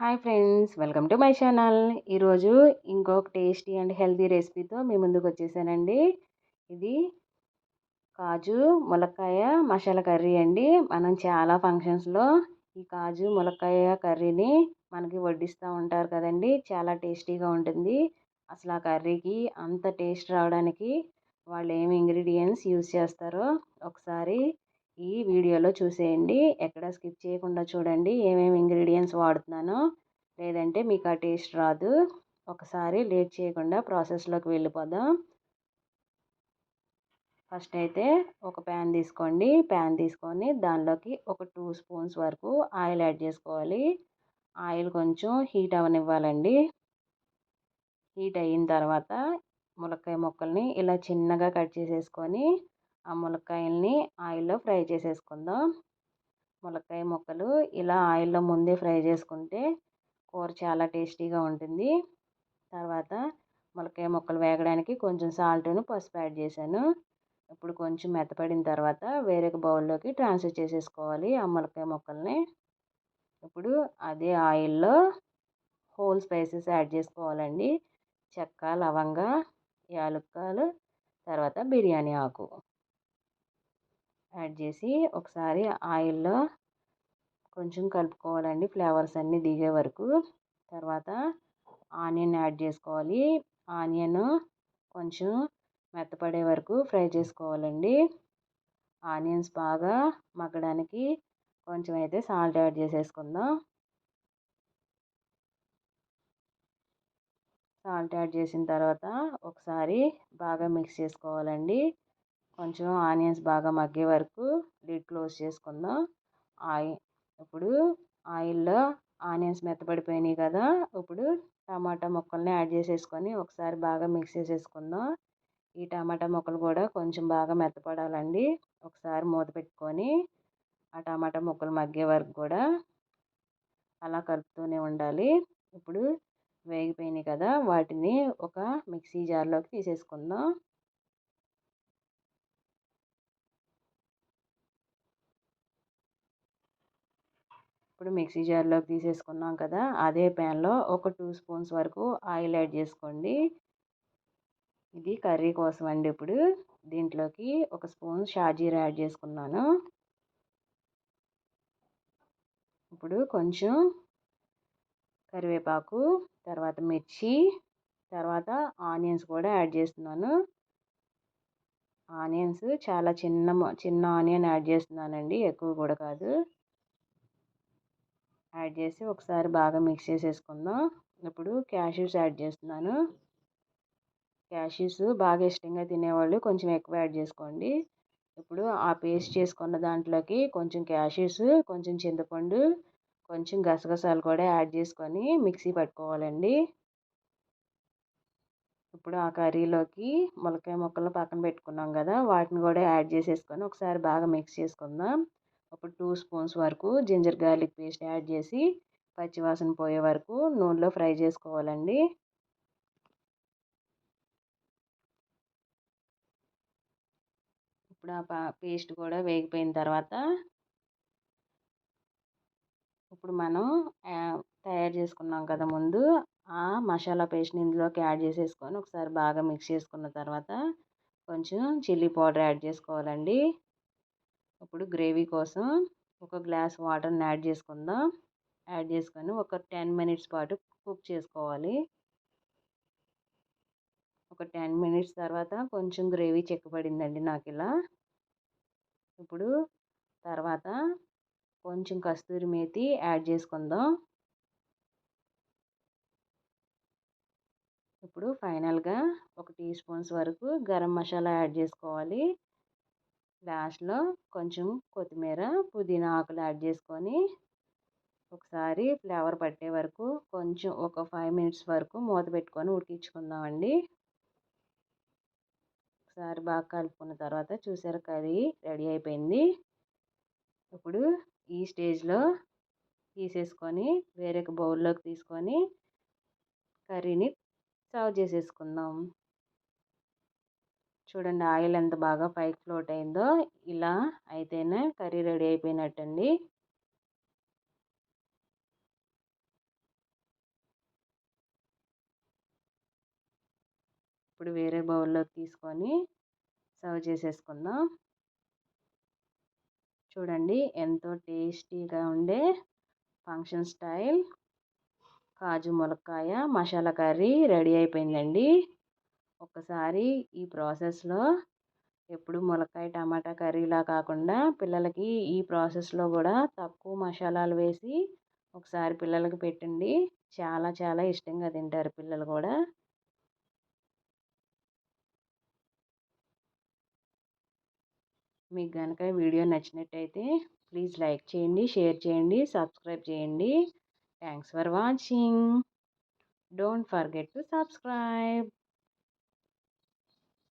Hi friends welcome to my channel. ఈరోజు ఇంకొక tasty and healthy రెసిపీతో మీ ముందుకు వచ్చేసానండి. ఇది కాజు ములక్కాయ మసాలా కర్రీ అండి. మనం చాలా ఫంక్షన్స్లో ఈ కాజు ములక్కాయ కర్రీని మనకి వడ్డిస్తూ ఉంటారు కదండి. చాలా టేస్టీగా ఉంటుంది. అసలు ఆ కర్రీకి అంత టేస్ట్ రావడానికి వాళ్ళు ఏమి ఇంగ్రీడియంట్స్ యూస్ చేస్తారో ఒకసారి ఈ వీడియోలో చూసేయండి. ఎక్కడ స్కిప్ చేయకుండా చూడండి. ఏమేమి ఇంగ్రీడియంట్స్ వాడుతున్నానో. లేదంటే మీకు ఆ టేస్ట్ రాదు. ఒకసారి లేట్ చేయకుండా ప్రాసెస్లోకి వెళ్ళిపోదాం. ఫస్ట్ అయితే ఒక ప్యాన్ తీసుకోండి. ప్యాన్ తీసుకొని దానిలోకి ఒక టూ స్పూన్స్ వరకు ఆయిల్ యాడ్ చేసుకోవాలి. ఆయిల్ కొంచెం హీట్ అవనివ్వాలండి హీట్ అయిన తర్వాత ములక్కాయ ముక్కల్ని ఇలా చిన్నగా కట్ చేసేసుకొని ఆ ములక్కాయల్ని ఆయిల్లో ఫ్రై చేసేసుకుందాం. ములక్కాయ ముక్కలు ఇలా ఆయిల్లో ముందే ఫ్రై చేసుకుంటే కూర చాలా టేస్టీగా ఉంటుంది. తర్వాత ములక్కాయ ముక్కలు వేగడానికి కొంచెం సాల్ట్ను పసుపు యాడ్ చేశాను. ఇప్పుడు కొంచెం మెత్తపడిన తర్వాత వేరొక బౌల్లోకి ట్రాన్స్ఫర్ చేసేసుకోవాలి ఆ ములక్కాయ ముక్కల్ని. ఇప్పుడు అదే ఆయిల్లో హోల్ స్పైసెస్ యాడ్ చేసుకోవాలండి. చెక్క లవంగ యాలక్కాయలు తర్వాత బిర్యానీ ఆకు. యాడ్ చేసి ఒకసారి ఆయిల్లో కొంచెం కలుపుకోవాలండి. ఫ్లేవర్స్ అన్నీ దిగే వరకు. తర్వాత ఆనియన్ యాడ్ చేసుకోవాలి. ఆనియన్ కొంచెం మెత్తపడే వరకు ఫ్రై చేసుకోవాలండి. ఆనియన్స్ బాగా మగ్గడానికి కొంచెం అయితే సాల్ట్ యాడ్ చేసేసుకుందాం. సాల్ట్ యాడ్ చేసిన తర్వాత ఒకసారి బాగా మిక్స్ చేసుకోవాలండి. కొంచెం ఆనియన్స్ బాగా మగ్గే వరకు లిడ్ క్లోజ్ చేసుకుందాం. ఆయి ఇప్పుడు ఆయిల్లో ఆనియన్స్ మెత్తపడిపోయినాయి కదా ఇప్పుడు టమాటా ముక్కల్ని యాడ్ చేసేసుకొని ఒకసారి బాగా మిక్స్ చేసేసుకుందాం. ఈ టమాటా ముక్కలు కూడా కొంచెం బాగా మెత్తపడాలండి. ఒకసారి మూత పెట్టుకొని ఆ టమాటా ముక్కలు మగ్గే వరకు కూడా అలా కలుపుతూనే ఉండాలి. ఇప్పుడు వేగిపోయినాయి కదా వాటిని ఒక మిక్సీ జార్లోకి తీసేసుకుందాం. ఇప్పుడు మిక్సీ జార్లోకి తీసేసుకున్నాం కదా! అదే ప్యాన్లో ఒక టూ స్పూన్స్ వరకు ఆయిల్ యాడ్ చేసుకోండి. ఇది కర్రీ కోసం అండి ఇప్పుడు. దీంట్లోకి ఒక స్పూన్ షాజీరా యాడ్ చేసుకున్నాను. ఇప్పుడు కొంచెం కరివేపాకు తర్వాత మిర్చి తర్వాత ఆనియన్స్ కూడా యాడ్ చేస్తున్నాను. ఆనియన్స్ చాలా చిన్న చిన్న ఆనియన్ యాడ్ చేస్తున్నానండి ఎక్కువ కూడా కాదు. యాడ్ చేసి ఒకసారి బాగా మిక్స్ చేసేసుకుందాం. ఇప్పుడు క్యాష్యూస్ యాడ్ చేస్తున్నాను. క్యాష్యూస్ బాగా ఇష్టంగా తినేవాళ్ళు కొంచెం ఎక్కువ యాడ్ చేసుకోండి. ఇప్పుడు ఆ పేస్ట్ చేసుకున్న దాంట్లోకి కొంచెం క్యాష్యూస్ కొంచెం చింతపండు కొంచెం గసగసాలు కూడా యాడ్ చేసుకొని మిక్సీ పట్టుకోవాలండి. ఇప్పుడు ఆ కర్రీలోకి ములకాయ ముక్కలు పక్కన పెట్టుకున్నాం కదా వాటిని కూడా యాడ్ చేసేసుకొని ఒకసారి బాగా మిక్స్ చేసుకుందాం. ఒక టూ స్పూన్స్ వరకు జింజర్ గార్లిక్ పేస్ట్ యాడ్ చేసి పచ్చివాసన పోయే వరకు నూనెలో ఫ్రై చేసుకోవాలండి. ఇప్పుడు ఆ పేస్ట్ కూడా వేగిపోయిన తర్వాత ఇప్పుడు మనం తయారు చేసుకున్నాం కదా ముందు ఆ మసాలా పేస్ట్ని ఇందులోకి యాడ్ చేసేసుకొని ఒకసారి బాగా మిక్స్ చేసుకున్న తర్వాత కొంచెం చిల్లీ పౌడర్ యాడ్ చేసుకోవాలండి. ఇప్పుడు గ్రేవీ కోసం ఒక గ్లాస్ వాటర్ని యాడ్ చేసుకుందాం. యాడ్ చేసుకొని ఒక టెన్ మినిట్స్ పాటు కుక్ చేసుకోవాలి. ఒక టెన్ మినిట్స్ తర్వాత కొంచెం గ్రేవీ చెక్కబడిందండి నాకు ఇలా. ఇప్పుడు తర్వాత కొంచెం కస్తూరి మేతి యాడ్ చేసుకుందాం. ఇప్పుడు ఫైనల్గా ఒక టీ స్పూన్స్ వరకు గరం మసాలా యాడ్ చేసుకోవాలి. లాస్ట్లో కొంచెం కొత్తిమీర పుదీనా ఆకులు యాడ్ చేసుకొని ఒకసారి ఫ్లేవర్ పట్టే వరకు కొంచెం ఒక ఫైవ్ మినిట్స్ వరకు మూత పెట్టుకొని ఉడికించుకుందామండి. ఒకసారి బాగా కలుపుకున్న తర్వాత చూసారు కర్రీ రెడీ అయిపోయింది. ఇప్పుడు ఈ స్టేజ్లో తీసేసుకొని వేరే బౌల్లోకి తీసుకొని కర్రీని సర్వ్ చేసేసుకుందాం. చూడండి ఆయిల్ ఎంత బాగా పైకి ఫ్లోట్ అయిందో ఇలా అయితేనే కర్రీ రెడీ అయిపోయినట్టండి. ఇప్పుడు వేరే బౌల్లో తీసుకొని సర్వ్ చేసేసుకుందాం. చూడండి ఎంతో టేస్టీగా ఉండే ఫంక్షన్ స్టైల్. కాజు ములక్కాయ మసాలా కర్రీ రెడీ అయిపోయిందండి. ఒక్కసారి ఈ ప్రాసెస్లో ఎప్పుడు ములక్కాయ టమాటా కర్రీలా కాకుండా పిల్లలకి ఈ ప్రాసెస్లో కూడా తక్కువ మసాలాలు వేసి ఒకసారి పిల్లలకి పెట్టండి. చాలా చాలా ఇష్టంగా తింటారు పిల్లలు కూడా మీకు కనుక వీడియో నచ్చినట్టయితే ప్లీజ్ లైక్ చేయండి షేర్ చేయండి సబ్స్క్రైబ్ చేయండి. Thanks for watching. Don't forget to subscribe.